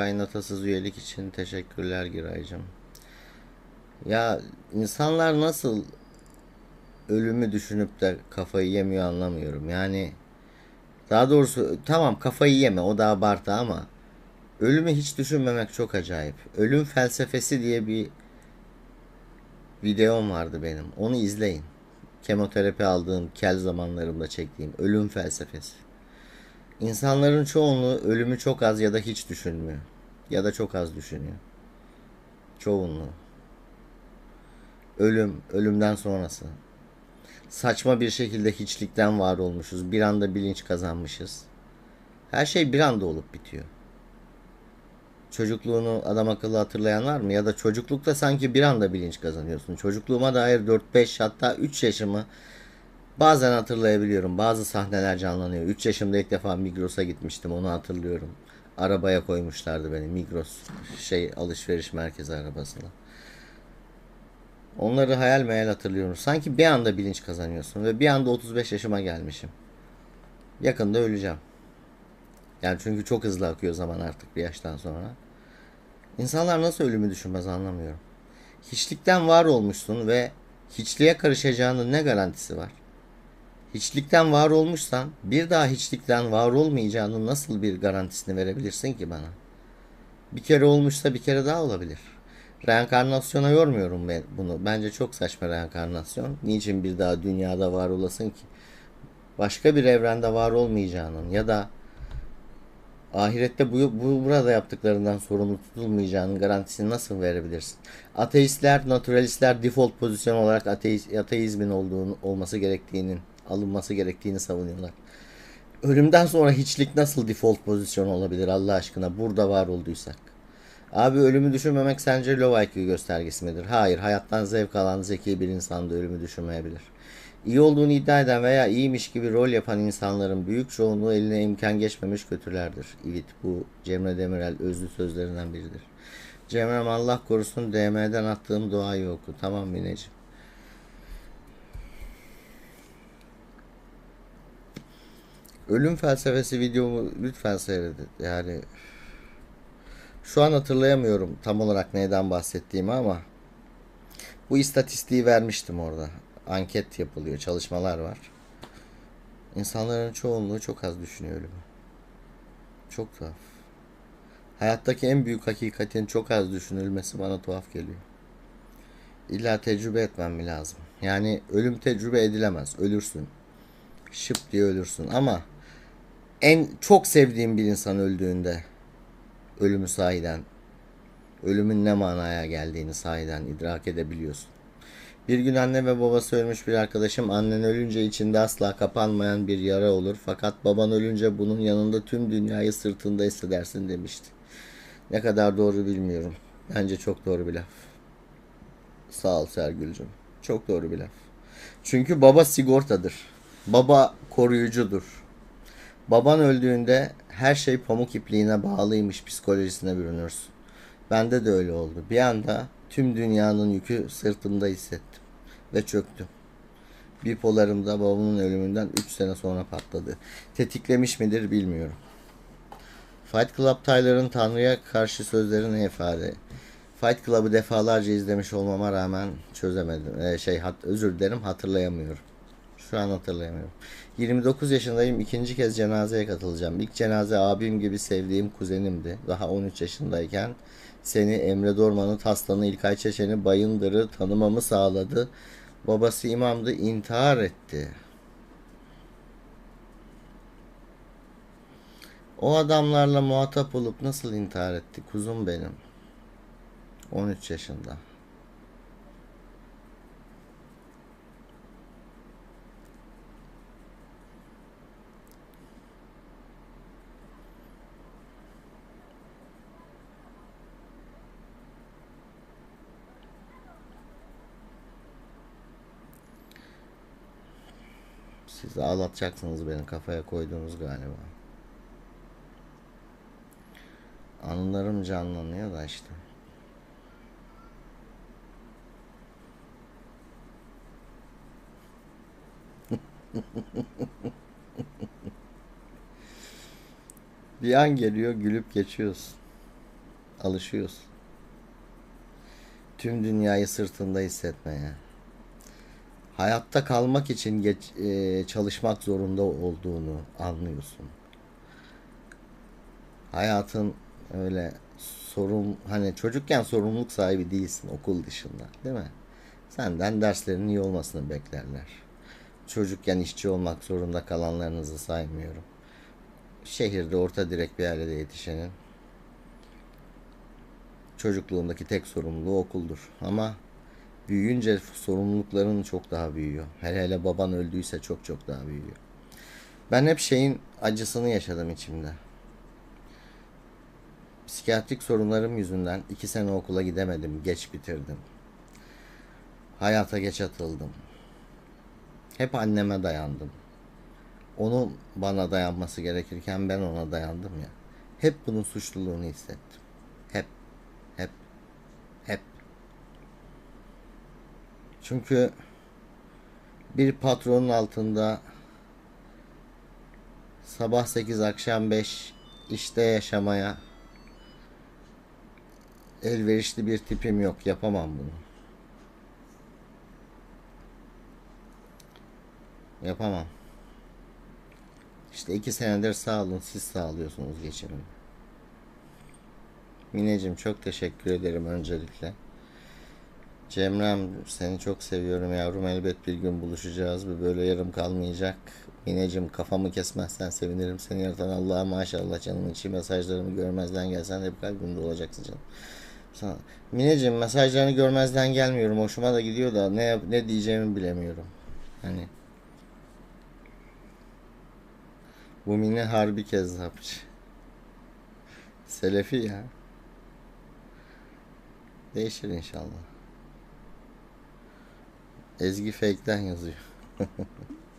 kaynatasız üyelik için teşekkürler Giraycığım. Ya insanlar nasıl ölümü düşünüp de kafayı yemiyor anlamıyorum. Yani daha doğrusu tamam kafayı yeme o da abartı ama ölümü hiç düşünmemek çok acayip. Ölüm felsefesi diye bir videom vardı benim. Onu izleyin. Kemoterapi aldığım kel zamanlarımda çektiğim ölüm felsefesi. İnsanların çoğunluğu ölümü çok az ya da hiç düşünmüyor. Ya da çok az düşünüyor. Çoğunluğu. Ölüm, ölümden sonrası. Saçma bir şekilde hiçlikten var olmuşuz. Bir anda bilinç kazanmışız. Her şey bir anda olup bitiyor. Çocukluğunu adam akıllı hatırlayan var mı? Ya da çocuklukta sanki bir anda bilinç kazanıyorsun. Çocukluğuma dair 4-5 hatta 3 yaşımı bazen hatırlayabiliyorum. Bazı sahneler canlanıyor. 3 yaşımda ilk defa Migros'a gitmiştim onu hatırlıyorum. Arabaya koymuşlardı beni Migros şey alışveriş merkezi arabasına. Onları hayal meyal hatırlıyorum. Sanki bir anda bilinç kazanıyorsun ve bir anda 35 yaşıma gelmişim. Yakında öleceğim. Yani çünkü çok hızlı akıyor zaman artık bir yaştan sonra. İnsanlar nasıl ölümü düşünmez anlamıyorum. Hiçlikten var olmuşsun ve hiçliğe karışacağının ne garantisi var? Hiçlikten var olmuşsan bir daha hiçlikten var olmayacağının nasıl bir garantisini verebilirsin ki bana? Bir kere olmuşsa bir kere daha olabilir. Reenkarnasyona yormuyorum ben bunu. Bence çok saçma reenkarnasyon. Niçin bir daha dünyada var olasın ki? Başka bir evrende var olmayacağının ya da ahirette bu, bu burada yaptıklarından sorumlu tutulmayacağının garantisini nasıl verebilirsin? Ateistler, naturalistler default pozisyon olarak ateist, ateizmin olduğunu olması gerektiğinin alınması gerektiğini savunuyorlar. Ölümden sonra hiçlik nasıl default pozisyon olabilir Allah aşkına burada var olduysak? Abi ölümü düşünmemek sence low IQ göstergesi midir? Hayır, hayattan zevk alan zeki bir insan da ölümü düşünmeyebilir. İyi olduğunu iddia eden veya iyiymiş gibi rol yapan insanların büyük çoğunluğu eline imkan geçmemiş kötülerdir. Evet, bu Cemre Demirel özlü sözlerinden biridir. Cemre'm Allah korusun DM'den attığım duayı oku. Tamam Mineciğim. Ölüm felsefesi videomu lütfen seyredin. Yani şu an hatırlayamıyorum tam olarak neyden bahsettiğimi ama bu istatistiği vermiştim orada. Anket yapılıyor, çalışmalar var. İnsanların çoğunluğu çok az düşünüyor ölümü. Çok tuhaf. Hayattaki en büyük hakikatin çok az düşünülmesi bana tuhaf geliyor. İlla tecrübe etmem mi lazım? Yani ölüm tecrübe edilemez. Ölürsün. Şıp diye ölürsün ama en çok sevdiğim bir insan öldüğünde ölümü sahiden ölümün ne manaya geldiğini sahiden idrak edebiliyorsun. Bir gün anne ve babası ölmüş bir arkadaşım annen ölünce içinde asla kapanmayan bir yara olur fakat baban ölünce bunun yanında tüm dünyayı sırtında hissedersin demişti. Ne kadar doğru bilmiyorum. Bence çok doğru bir laf. Sağ ol Sergül'cüm. Çok doğru bir laf. Çünkü baba sigortadır. Baba koruyucudur. Baban öldüğünde her şey pamuk ipliğine bağlıymış psikolojisine bürünürsün. Bende de öyle oldu. Bir anda tüm dünyanın yükü sırtımda hissettim ve çöktüm. Bipolarım da babamın ölümünden 3 sene sonra patladı. Tetiklemiş midir bilmiyorum. Fight Club Tyler'ın Tanrı'ya karşı sözleri ne ifade? Fight Club'ı defalarca izlemiş olmama rağmen çözemedim. Ee, şey hat, özür dilerim hatırlayamıyorum. Şu an hatırlayamıyorum. 29 yaşındayım. ikinci kez cenazeye katılacağım. İlk cenaze abim gibi sevdiğim kuzenimdi. Daha 13 yaşındayken seni Emre Dorman'ı, Taslan'ı, İlkay Çeçen'i, Bayındır'ı tanımamı sağladı. Babası imamdı, intihar etti. O adamlarla muhatap olup nasıl intihar etti kuzum benim? 13 yaşında. Siz ağlatacaksınız beni kafaya koydunuz galiba. Anılarım canlanıyor da işte. Bir an geliyor gülüp geçiyorsun. alışıyorsun. Tüm dünyayı sırtında hissetmeye. Hayatta kalmak için geç, e, çalışmak zorunda olduğunu anlıyorsun. Hayatın öyle sorun hani çocukken sorumluluk sahibi değilsin okul dışında, değil mi? Senden derslerinin iyi olmasını beklerler. Çocukken işçi olmak zorunda kalanlarınızı saymıyorum. Şehirde orta direk bir ailede yetişenin çocukluğundaki tek sorumluluğu okuldur. Ama büyüyünce sorumlulukların çok daha büyüyor. Hele hele baban öldüyse çok çok daha büyüyor. Ben hep şeyin acısını yaşadım içimde. Psikiyatrik sorunlarım yüzünden iki sene okula gidemedim. Geç bitirdim. Hayata geç atıldım. Hep anneme dayandım. Onun bana dayanması gerekirken ben ona dayandım ya. Hep bunun suçluluğunu hissettim. Hep. Hep. Hep. Çünkü bir patronun altında sabah 8 akşam 5 işte yaşamaya elverişli bir tipim yok. Yapamam bunu. Yapamam. İşte iki senedir sağ olun siz sağlıyorsunuz geçimimi. Mineciğim çok teşekkür ederim öncelikle. Cemrem seni çok seviyorum yavrum. Elbet bir gün buluşacağız. Bu böyle yarım kalmayacak. Mineciğim kafamı kesmezsen sevinirim. Seni yaratan Allah'a maşallah canımın içi mesajlarımı görmezden gelsen hep kalbimde olacaksın canım. Sana. Mineciğim mesajlarını görmezden gelmiyorum. Hoşuma da gidiyor da ne ne diyeceğimi bilemiyorum. Hani bu Mine harbi kezzapçı. Selefi ya. Değişir inşallah. Ezgi fake'ten yazıyor.